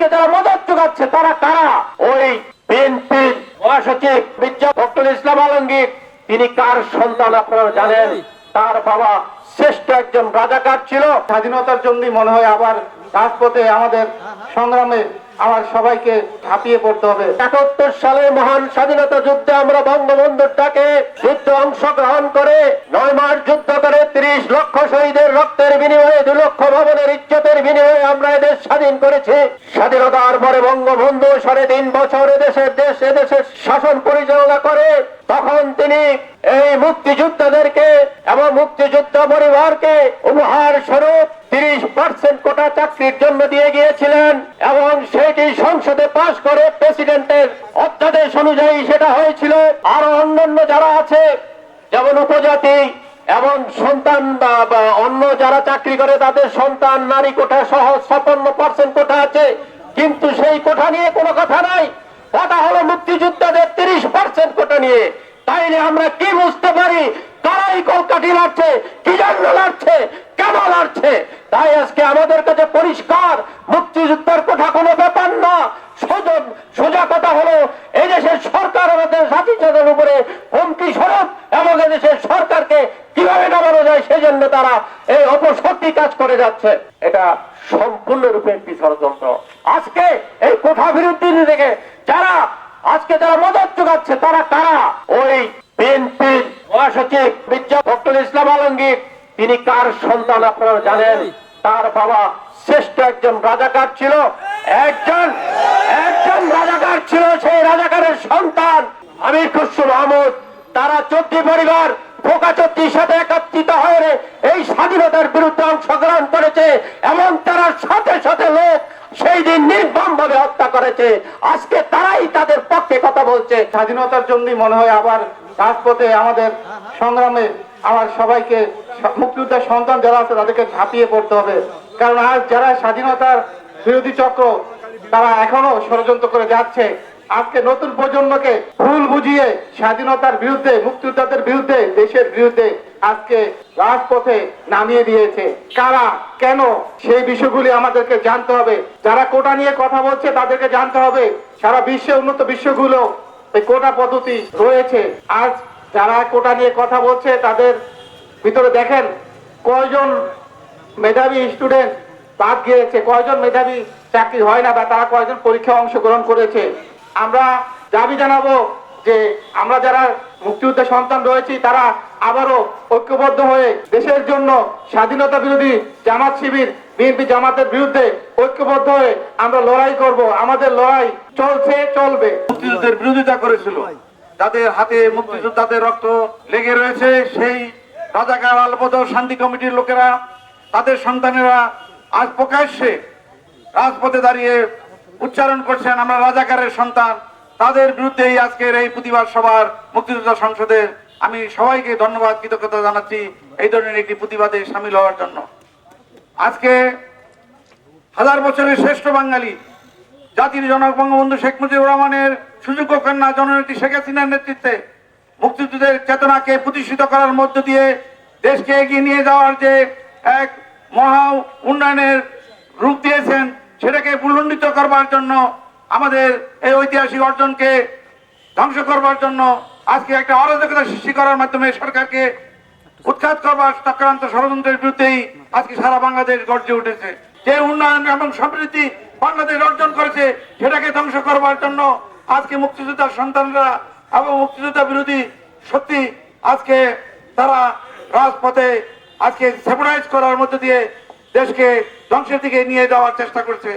আজকে যারা মদত যোগাচ্ছে তারা কারা? ওই বিএনপির মহাসচিব মির্জা ফখরুল ইসলাম আলমগীর। তিনি কার সন্তান আপনারা জানেন? তার বাবা শ্রেষ্ঠ একজন রাজাকার ছিল। স্বাধীনতার জন্যই মনে হয় আবার রাজপথে আমাদের সংগ্রামে আমার সবাইকে ঝাঁপিয়ে পড়তে হবে। একাত্তর সালে মহান স্বাধীনতা যুদ্ধে আমরা বঙ্গবন্ধুর ডাকে যুদ্ধে অংশগ্রহণ করে নয় মাস যুদ্ধ করে লক্ষ শহীদের রক্তের বিনিময়ে দু লক্ষ ভবনের ইজ্জতের বিনিময়ে আমরা এদেশ স্বাধীন করেছি। স্বাধীনতার পরে বঙ্গবন্ধু সাড়ে তিন বছর এদেশের দেশ এদেশের শাসন পরিচালনা করে, তখন তিনি এই মুক্তিযোদ্ধাদেরকে এবং মুক্তিযোদ্ধা পরিবারকে উপহার স্বরূপ তিরিশ পার্সেন্ট কোটা চাকরির জন্য দিয়ে গিয়েছিলেন এবং সেটি সংসদে পাশ করে প্রেসিডেন্টের অধ্যাদেশ অনুযায়ী সেটা হয়েছিল। আরও অন্যান্য যারা আছে, যেমন উপজাতি এবং সন্তান বা অন্য যারা চাকরি করে, তাদের সন্তান, নারী কোটা সহ ছাপ্পান্ন পার্সেন্ট কোটা আছে। কিন্তু সেই কোটা নিয়ে কোনো কথা নাই। কথা হলো মুক্তিযোদ্ধাদের তিরিশ পার্সেন্ট কোটা নিয়ে। তাইলে আমরা কি বুঝতে পারি? কলকাঠি লাড়ছে, কি জন্য লাড়ছে, কেন লাড়ছে? তাই আজকে আমাদের কাছে পরিষ্কার, মুক্তিযুদ্ধের কোঠা কোনো ব্যাপার না। সোজা সোজা কথা হলো এই দেশের সরকার আমাদের চাঁদের উপরে হুমকি স্বরূপ এবং এদেশের সরকারকে কীভাবে নামানো যায় সেই জন্য তারা এই অপশক্তি কাজ করে যাচ্ছে। এটা সম্পূর্ণরূপে একটি ষড়যন্ত্র। আজকে এই কোঠা বিরুদ্ধে থেকে যারা আজকে যারা মদত যোগাচ্ছে তারা কারা? ওই বিএনপির মহাসচিব মির্জা ফখরুল ইসলাম আলমগীর তিনি কার সন্তান আপনারা জানেন? তার বাবা শ্রেষ্ঠ একজন রাজাকার ছিল। একজন একজন রাজাকার ছিল সেই রাজাকারের সন্তান। আমির খুসরু মাহমুদ তারা চোদ্দি পরিবার ফোকা চোদ্দির সাথে একত্রিত হয়ে এই স্বাধীনতার বিরুদ্ধে অংশগ্রহণ করেছে এবং তারা সাথে সাথে লোক সেই দিন নির্মম ভাবে হত্যা করেছে। আজকে তারাই তাদের পক্ষে কথা বলছে। স্বাধীনতার জন্যই মনে হয় আবার রাজপথে আমাদের সংগ্রামে আমার সবাইকে মুক্তিযোদ্ধার সন্তান যারা আছে তাদেরকে ঝাঁপিয়ে পড়তে হবে। কারণ আজ যারা স্বাধীনতার বিরোধী চক্র, তারা এখনও ষড়যন্ত্র করে যাচ্ছে। আজকে নতুন প্রজন্মকে ভুল বুঝিয়ে স্বাধীনতার বিরুদ্ধে, মুক্তিযোদ্ধাদের বিরুদ্ধে, দেশের বিরুদ্ধে আজকে রাজপথে নামিয়ে দিয়েছে। কারা, কেন সেই বিষয়গুলি আমাদেরকে জানতে হবে। যারা কোটা নিয়ে কথা বলছে, তাদেরকে জানতে হবে। সারা বিশ্বে উন্নত বিশ্বগুলো এই কোটা পদ্ধতি রয়েছে। আজ যারা কোটা নিয়ে কথা বলছে, তাদের ভিতরে দেখেন, কয়জন মেধাবী স্টুডেন্ট বাদ গিয়েছে, কয়জন মেধাবী চাকরি হয় না বা তারা কয়জন পরীক্ষায় অংশগ্রহণ করেছে। আমরা দাবি জানাব যে আমরা যারা মুক্তিযুদ্ধের সন্তান রয়েছি, তারা আবারও ঐক্যবদ্ধ হয়ে দেশের জন্য স্বাধীনতা বিরোধী জামাত শিবির, বিএনপি জামাতের বিরুদ্ধে ঐক্যবদ্ধ হয়ে আমরা লড়াই করব। আমাদের লড়াই চলছে, চলবে। মুক্তিযুদ্ধের বিরোধিতা করেছিল। যাদের হাতে মুক্তিযোদ্ধাদের রক্ত লেগে রয়েছে, সেই রাজাকার আলবদর শান্তি কমিটির লোকেরা, তাদের সন্তানেরা আজ প্রকাশ্যে রাজপথে দাঁড়িয়ে উচ্চারণ করছেন, আমরা রাজাকারের সন্তান। তাদের বিরুদ্ধেই আজকের এই প্রতিবাদ সভার মুক্তিযোদ্ধা সংসদের আমি সবাইকে ধন্যবাদ, কৃতজ্ঞতা জানাচ্ছি এই ধরনের একটি প্রতিবাদে সামিল হওয়ার জন্য। আজকে হাজার বছরের শ্রেষ্ঠ বাঙালি, জাতির জনক বঙ্গবন্ধু শেখ মুজিবুর রহমানের সুযোগ্য কন্যা জননেত্রী শেখ হাসিনার নেতৃত্বে মুক্তিযুদ্ধের চেতনাকে প্রতিষ্ঠিত করার মধ্য দিয়ে দেশকে এগিয়ে নিয়ে যাওয়ার যে এক মহা উন্নয়নের রূপ দিয়েছেন, সেটাকে পুনর্লিত করবার জন্য আমাদের এই ঐতিহাসিক অর্জনকে ধ্বংস করবার জন্য আজকে একটা অরাজকতা সৃষ্টি করার মাধ্যমে সরকারকে উৎখাত করবার চক্রান্ত ষড়যন্ত্রের বিরুদ্ধেই আজকে সারা বাংলাদেশ গর্জে উঠেছে। যে উন্নয়ন এবং সমৃদ্ধি বাংলাদেশ অর্জন করেছে, সেটাকে ধ্বংস করবার জন্য আজকে মুক্তিযোদ্ধার সন্তানরা এবং মুক্তিযোদ্ধা বিরোধী সত্যি আজকে তারা রাজপথে আজকে সেপারাইজ করার মধ্যে দিয়ে দেশকে ধ্বংসের দিকে নিয়ে যাওয়ার চেষ্টা করছে।